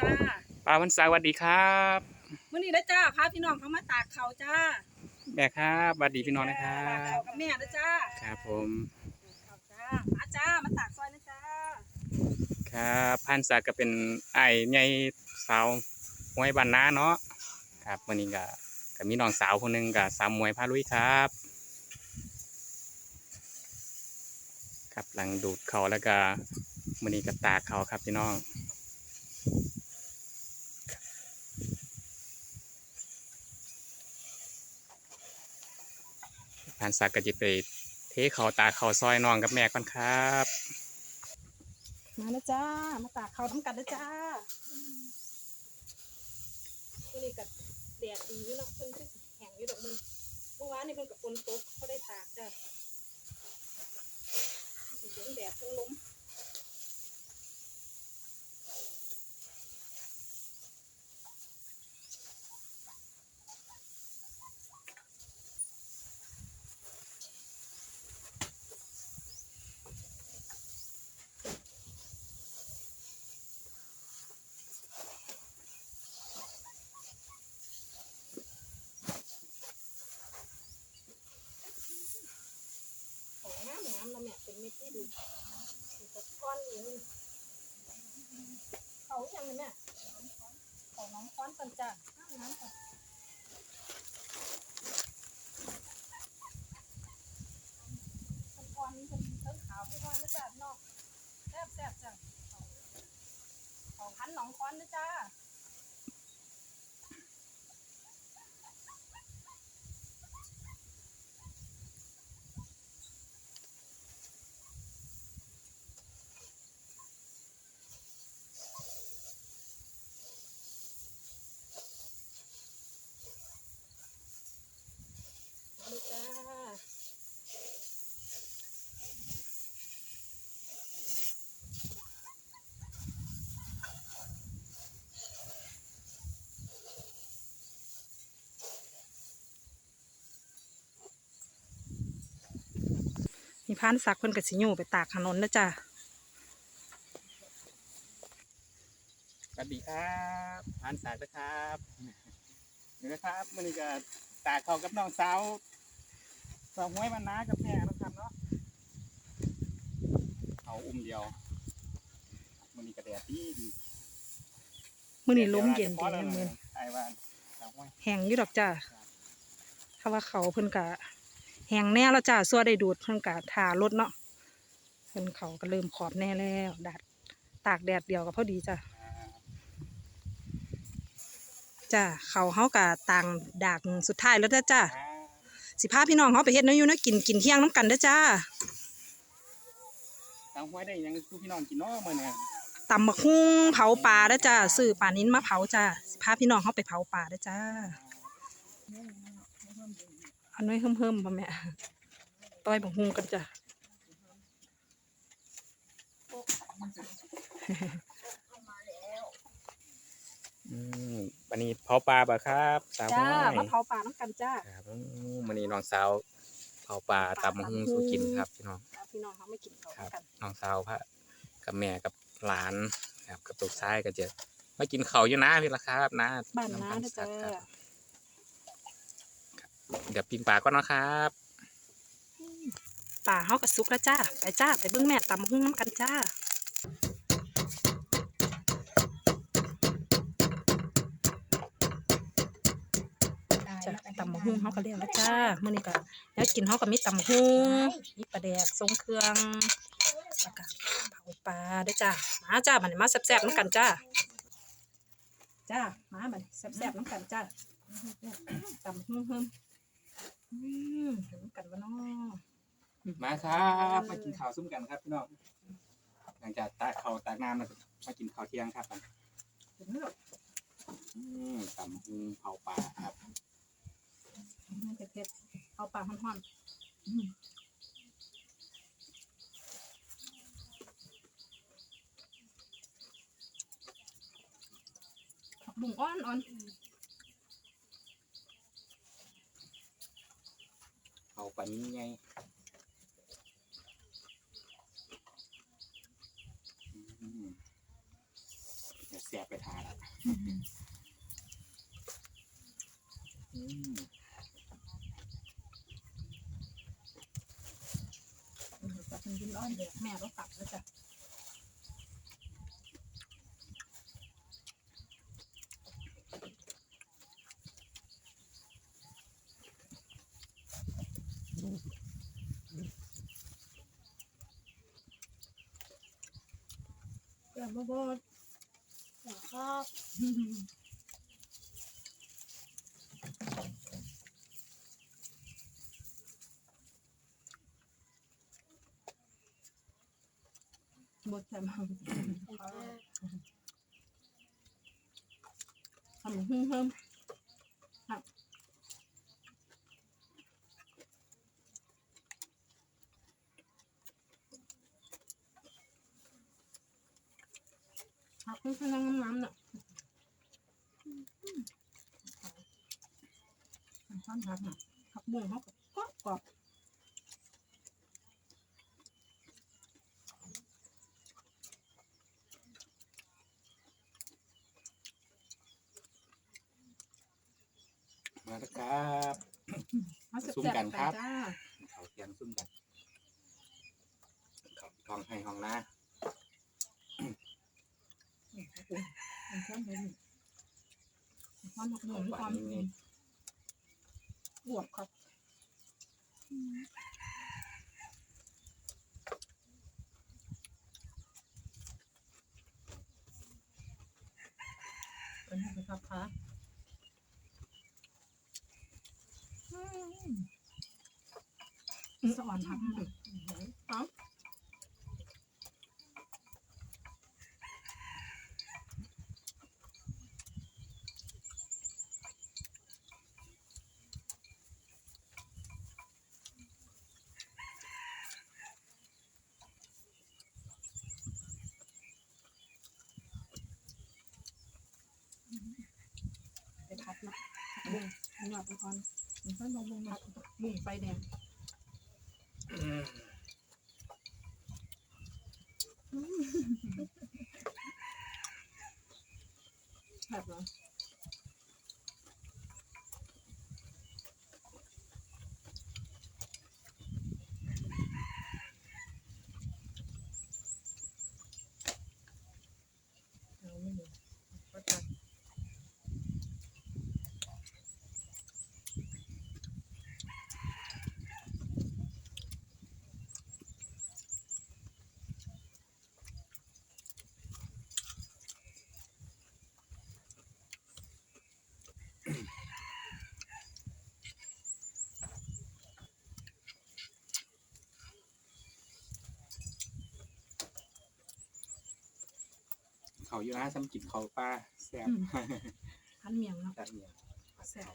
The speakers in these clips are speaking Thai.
จ้าป้าวันสาวัสดีครับมื้อนี้นะจ้าพาพี่น้องเขามาตากเขาวจ้า แม่ครับสวัสดีพี่น้องนะครัตากเขาบ กับแม่นะจ้าครับผมเขาจ้ามาจ้ามาตากซอยนะจ้าครับพันศักดิ์ก็เป็นไอ้ใหญ่สาวมวยบ้านนาเนาะครับวันนี้ก็ก็มีน้องสาวคนหนึงกับสาวมวยพาลุยครับ ครับหลังดูดเขาแล้วก็วันนี้ก็ตากเขาครับพี่น้อง พันศักดิ์ก็จะไปเทเขาตากเขาซอยน้องกับแม่ก่อนครับ มานะจ้า มาตากเขาวน้ำกันนะจ้ามื้อนี้ก็แดดดีอยู่เนาะเพิ่นคือสิแห้งอยู่ดอกมึงเมื่อวานนี่เพิ่นกับฝนตกเขาได้ตากจ้าเสียงแดดทั้งลม ของน้ำน้ำเราเนี่ยเป็นเม็ดที่ดีเป็นตะก้อนอยู่นี่ เลยแม่ของน้องค้อนกันจ้ะน้ำน้ำกันตะก้อนนี้เป็นเต้นขาวพี่ก้อนนะจ้ะนอกแซ่บแซ่บจ้ะของขาพันหนองค้อนนะจ้า พานสักเพิ่นกับสิอยู่ไปตากถนนนะจ้าสวัสดีครับพานสากนะครับนี่นะครับวันนี้ก็ตากเขากับน้องสาวสาวห้วยบ้านนากับแม่นะครับเนาะเอาอุ้มเดียววันนี้ก็แดดดีดีมื้อนี้ลมเย็นแดดีดดี๋ยวนะราจะพอมื้อแล้วไอ้ว่านสาวห้วยแห้งอยู่ดอกจ้าถ้าว่าเขาเพิ่นกะ แห้งแน่แล้วจ้าซัวได้ดูดเพิ่นกะทารถเนาะเพิ่นเขาก็เริ่มขอบแน่แล้วดัดตากแดดเดียวก็พอดีจ้าอ่าจ้าเขาเฮากะต่างดากสุดท้ายแล้วเด้อจ้าอ่าสิพาพี่น้องเฮาไปเฮ็ดแนวอยู่นะกินกินเที่ยงน้ำกันเด้อจ้าสาวห้วยได้หยังสู้พี่น้องกินเนาะมื้อนี้ตำบักฮุ้งเผาปลาเด้อจ้าซื้อปลานิ้นมาเผาจ้าสิพาพี่น้องเฮาไปเผาปลาเด้อจ้า อันน้อยเฮิ่มๆบ่แม่ต้อยบักฮุ้งกันจ้าอืมวันนี้เผาปลาป่ะครับ สาวห้จ้าวยมาเผาปลาน้ำกันจ้าครับอืมวันนี้น้องสาวเผาปลาตำมะฮุ่งสู้กินครับพี่น้องพี่น้องเขาไม่กินเขาครับกันน้องสาวพระกับแม่กับหลานครับกับลูกชายก็จะมากินเขาวอยู่นะพี่ละครับนะบ้านน้าำเด้อสัจ้าตว์ครับ เดี๋ยวปิ้งปลาก่อนนะครับปลาเขากับซุกแล้วจ้า ไปจ้า ไปเบิ้งแม่ตำบักหุ่งน้ำกันจ้าจ้าตำบักหุ่งเขาก็เรียกแล้วจ้ามื่อนี้ก็แล้วกินเขาก็มีตำบักหุ่งมีปลาแดกทรงเครื่องแล้วก็เผาปลาเด้อจ้ามาจ้าบัดนี้มาแซ่บๆน้ำกันจ้าจ้ามาบัดนี้แซ่บๆน้ำกันจ้าตำบักหุ่งเฮิม อืมเห็นกันวะเนาะมาครับมากินข้าวซุ้มกันครับพี่น้อง หลังจากตากข้าวตากน้ำแล้วก็มากินข้าวเที่ยงครับมันเห็นไหมลูกอืมตำมะฮุ่งเผาปลาครับมันจะเผ็ดเอาปลาห่อนๆอืมผักบุ้งอ่อนอ่อน เอาปลานี้ไงอืมแสบๆไปทานละอืมจะเป็นดินอ้อนเด็กแม่ก็ กับแล้วจ้ะอย่ามาบดอย่าครับบดใส่มทำหุ้มเพิ่ม ผันี่คือน้ำๆน่ะข้าวผักน่ะผักบุ้งเขาก็กรอบมาแล้วครับเขาซุ่มกันครับ เขาเทียงซุ่มกันเขาทองให้ห้องนะ มันเพิ่มไปหนึ่งความผักบุ้งความอวบครับเป็นไงครับคะสอนทำหนึ่งเอ้า ไปพัดนะ บุ้งหลับไปก่อนมันค่อยลงลงมาบุ้งไฟแดงอืมแบบเหรอ เขาอยู่นะซ้ำกินเขาปลาแซ่บพันเมียงเนาะแซ่บเนี่ยแซ่บ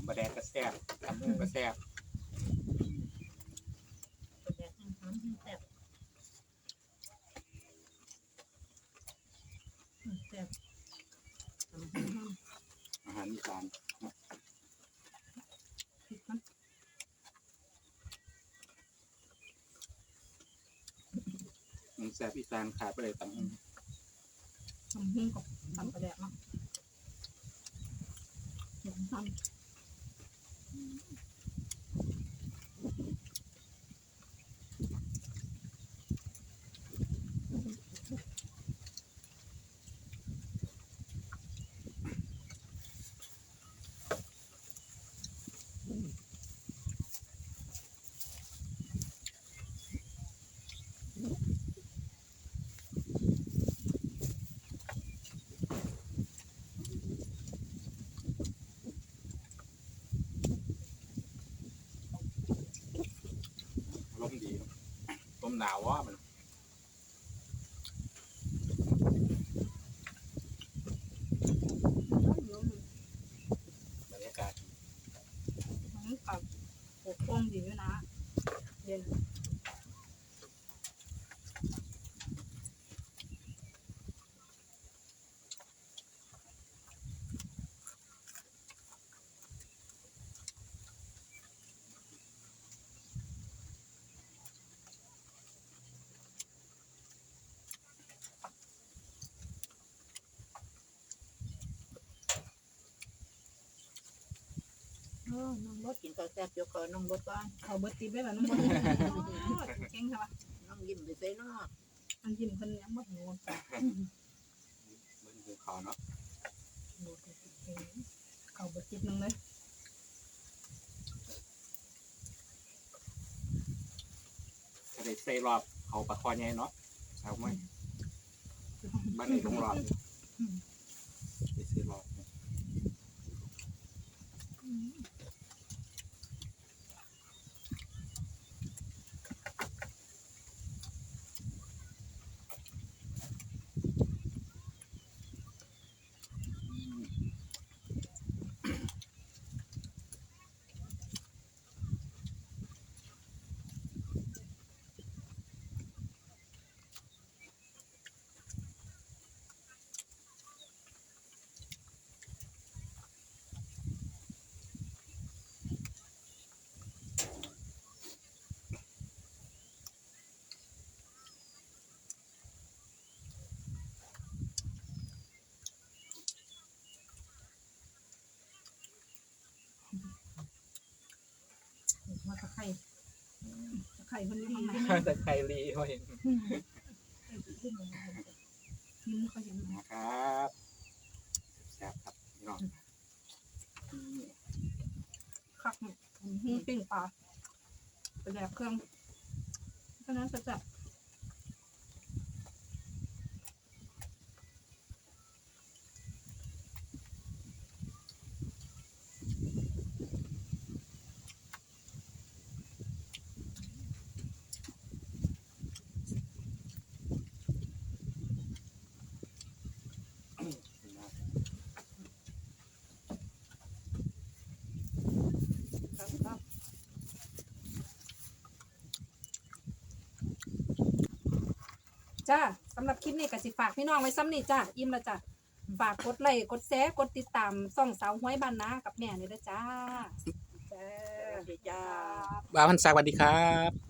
ำบะแดงตำบะแดงก็แซ่บตำมุ้งก็แซ่บเป็นแบบอาหารที่แซ่บแซ่บทำอาหารอีสานพริกมันแซ่บอีสานขาดไปเลยตำมุ้งทำหุ้งกับทำกระแดกเนาะทำ Thank you. หนาวว่ามันบรรยากาศ มันกับปกป้องดีด้วยนะ เย็น เออ น้องรถกินข้าวแซ่บเดี๋ยวขอน้องรถก่อนเขาเบิดติดไว้แบบน้องบอลเก่งใช่ปะน้องยิ้มไปใส่น้องมันยิ้มเพิ่นยังบ่หูเบิ่งภูเขาเนาะเขาเบิดติดนึงเลยทะเลเซรอบเขาปะคอใหญ่เนาะเอาไหมบ้านไหนลงรอบไปซื้อรอบเนี่ยมาตะไคร้ตะไคร้เพิ่นดีใช่ไหมแต่ใครรีเขาเห็นทีมเขาเห็นนะครับแซ่บครับพี่น้องคักหูปิ้งปลาไปแดกเครื่องเพราะนั้นจะจับครับ จ้าสำหรับคลิปนี้ก็สิฝากพี่น้องไว้ซ้ำนี่จ้าอิ่มแล้วจ้าฝากกดไลค์กดแชร์กดติดตามส่องสาวห้วยบ้านนากับแม่นี่ด้วยจ้าจ้า สวัสดีจ้าบ้าพันศักดิ์สวัสดีครับ